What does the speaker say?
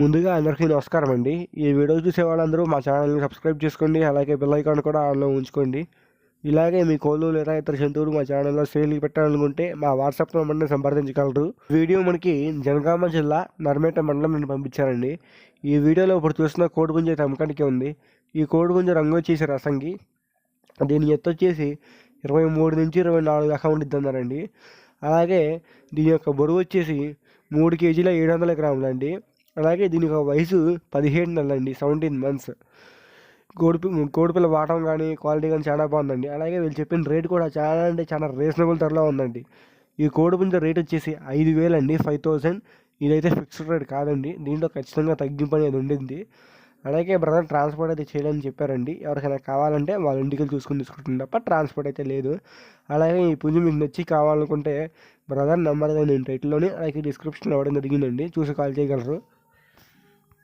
ముందుగా అందరికీ నమస్కారం అండి. ఈ వీడియో చూసే వాళ్ళందరూ మా ఛానల్ని సబ్స్క్రైబ్ చేసుకోండి అలాగే బెల్ ఐకాన్ కూడా ఆన్లో ఉంచుకోండి. ఇలాగే మీ కోళ్ళు లేదా ఇతర జంతువులు మా ఛానల్లో సేల్ పెట్టాలనుకుంటే మా వాట్సాప్ నెంబర్ని సంప్రదించగలరు. వీడియో మనకి జనగామ జిల్లా నర్మేట మండలం నుండి పంపించారండి. ఈ వీడియోలో ఇప్పుడు చూస్తున్న కోడిగుంజ అయితే అమ్మకానికి ఉంది. ఈ కోడిగుంజ రంగు వచ్చేసి రసంగి. దీని ఎత్తు వచ్చేసి ఇరవై మూడు నుంచి ఇరవై నాలుగు దాకా ఉండిద్దన్నారండి. అలాగే దీని యొక్క బరువు వచ్చేసి మూడు కేజీల ఏడు వందల గ్రాములు అండి అలాగే దీనికి వయసు పదిహేడు నెలలండి అండి సెవెంటీన్ మంత్స్ కోడిపి కోడిపిల్ల వాటం కానీ క్వాలిటీ కానీ చాలా బాగుందండి. అలాగే వీళ్ళు చెప్పిన రేట్ కూడా చాలా అంటే చాలా రీజనబుల్ ధరలో ఉందండి. ఈ కోడిపుంజ రేట్ వచ్చేసి ఐదు వేలండి ఫైవ్ థౌజండ్ ఇదైతే ఫిక్స్డ్ రేట్ కాదండి. దీంట్లో ఖచ్చితంగా తగ్గింపు అనేది ఉండింది. అలాగే బ్రదర్ ట్రాన్స్పోర్ట్ అయితే చేయాలని చెప్పారండి. ఎవరికైనా కావాలంటే వాళ్ళ ఇంటికి చూసుకుని తీసుకుంటుంది తప్ప ట్రాన్స్పోర్ట్ అయితే లేదు. అలాగే ఈ పుంజు మీకు నచ్చి కావాలనుకుంటే బ్రదర్ నెంబర్ అయితే నేను టైటిల్లోని అలాగే డిస్క్రిప్షన్లో ఇవ్వడం జరిగిందండి. చూసి కాల్ చేయగలరు.